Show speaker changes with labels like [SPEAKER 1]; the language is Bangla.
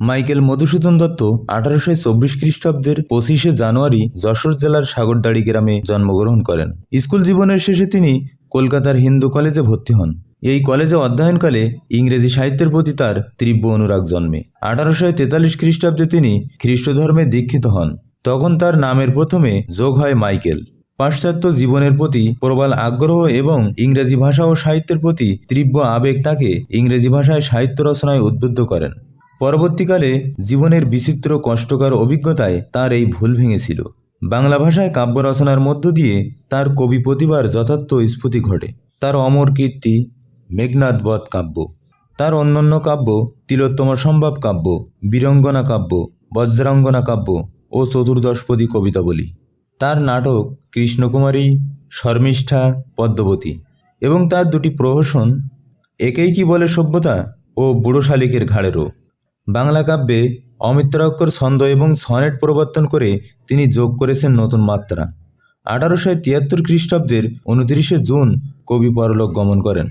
[SPEAKER 1] মাইকেল মধুসূদন দত্ত আঠারোশো চব্বিশ খ্রিস্টাব্দের পঁচিশে জানুয়ারি যশোর জেলার সাগরদাড়ি গ্রামে জন্মগ্রহণ করেন। স্কুল জীবনের শেষে তিনি কলকাতার হিন্দু কলেজে ভর্তি হন। এই কলেজে অধ্যয়নকালে ইংরেজি সাহিত্যের প্রতি তার তীব্র অনুরাগ জন্মে। আঠারোশো তেতাল্লিশ খ্রিস্টাব্দে তিনি খ্রিস্ট ধর্মে দীক্ষিত হন। তখন তার নামের প্রথমে যোগ হয় মাইকেল। পাশ্চাত্য জীবনের প্রতি প্রবল আগ্রহ এবং ইংরেজি ভাষা ও সাহিত্যের প্রতি তীব্র আবেগ তাকে ইংরেজি ভাষায় সাহিত্য রচনায় উদ্বুদ্ধ করেন। পরবর্তীকালে জীবনের বিচিত্র কষ্টকর অভিজ্ঞতায় তার এই ভুল ভেঙেছিল। বাংলা ভাষায় কাব্য রচনার মধ্য দিয়ে তার কবি প্রতিভার যথার্থ স্ফুতি ঘটে। তার অমর কীর্তি, মেঘনাদ বধ কাব্য, তার অন্যান্য কাব্য, তিলোত্তম সম্ভব কাব্য, বীরঙ্গনা কাব্য, বজ্রাঙ্গনা কাব্য ও চতুর্দশপদী কবিতাবলী। তার নাটক কৃষ্ণকুমারী, শর্মিষ্ঠা, পদ্মবতী এবং তার দুটি প্রহসন, একেই কি বলে সভ্যতা ও বুড়ো শালিকের ঘাড়েরও বাংলা কাব্যে অমিত্রাক্ষর ছন্দ এবং সনেট প্রবর্তন করে তিনি যোগ করেছেন নতুন মাত্রা। আঠারোশো তিয়াত্তর খ্রিস্টাব্দের উনত্রিশে জুন কবি পরলোক গমন করেন।